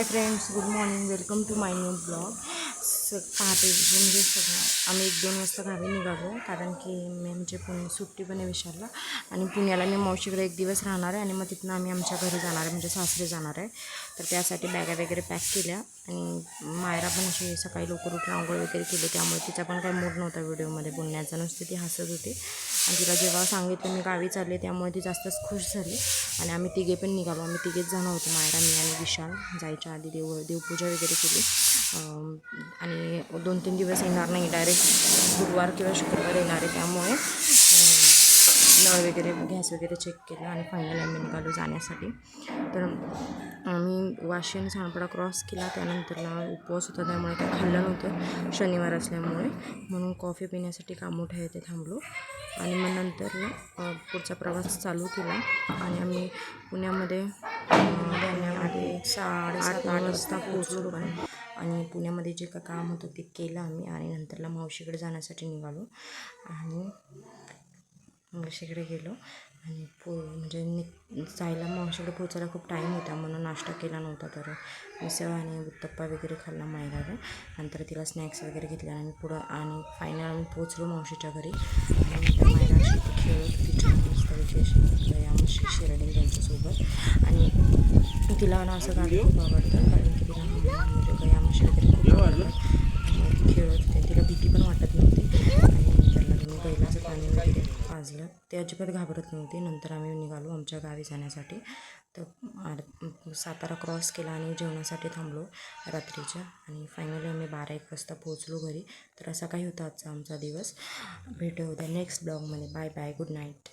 hi friends good morning welcome to my new blog स पहाटे म्हणजे सगळं आम्ही एक दोन वाजता गावी निघालो कारण की मी म्हणजे पुणे सुट्टी पण आहे विशालला. आणि पुण्याला मी मावशीकडे एक दिवस राहणार आहे आणि मग तिथनं आम्ही आमच्या घरी जाणार आहे म्हणजे सासरे जाणार आहे. तर त्यासाठी बॅगा वगैरे पॅक केल्या आणि मायरा पण अशी सकाळी लवकर उठून आंघोळ वगैरे केली त्यामुळे तिचा पण काही मूड नव्हता व्हिडिओमध्ये बोलण्याचा. नुसती ती हसत होती. आणि तिला जेव्हा सांगितलं मी गावी चालले त्यामुळे ती जास्तच खुश झाली. आणि आम्ही तिघे पण निघालो. आम्ही तिघेच जाणं होतो मायरा मी आणि विशाल. जायच्या आधी देव देवपूजा वगैरे केली. आणि दोन तीन दिवस येणार नाही डायरेक्ट गुरुवार किंवा शुक्रवार येणार आहे त्यामुळे नळ वगैरे गॅस वगैरे चेक केलं आणि फायनल आम्ही निघालो जाण्यासाठी. तर आम्ही वाशी आणि सानपडा क्रॉस केला त्यानंतरला उपवास होता त्यामुळे काय खाल्लं नव्हतं. शनिवार असल्यामुळे म्हणून कॉफी पिण्यासाठी कामोठ्या येथे थांबलो. आणि मग नंतर पुढचा प्रवास चालू केला आणि आम्ही पुण्यामध्ये आधी साडे आठ वाजता पोहोचलो पण आणि पुण्यामध्ये जे का काम होतं ते केलं आम्ही आणि नंतरला मावशीकडे जाण्यासाठी निघालो आणि मावशीकडे गेलो आणि पो म्हणजे नि जायला मावशीकडे पोचायला खूप टाईम होता म्हणून नाश्ता केला नव्हता तर मिसळ आणि उत्तप्पा वगैरे खाल्ला मायराला. नंतर तिला स्नॅक्स वगैरे घेतले आणि पुढं आणि फायनल आम्ही पोचलो मावशीच्या घरी. आणि त्या मायरा ती खेळत तिच्या छान मस्तपैकी अशी गयामशी त्यांच्यासोबत आणि तिला ना असं गाणं खूप आवडतं कारण की तिला म्हणजे गयामशी वगैरे खूप आवडतं आणि ती खेळत होती तिला भीती पण वाटत नव्हती आणि नंतरला तुम्ही बैलाचं पाणी वगैरे पाजलं ते अजिबात घाबरत नव्हते. नंतर आम्ही निघालो आमच्या गावी जाण्यासाठी. तर सातारा क्रॉस केला आणि जेवणासाठी थांबलो रात्रीच्या. आणि फायनली आम्ही बारा एक वाजता पोहोचलो घरी. तर असा काही होता आजचा आमचा दिवस. भेटू उद्या नेक्स्ट ब्लॉगमध्ये बाय बाय गुड नाईट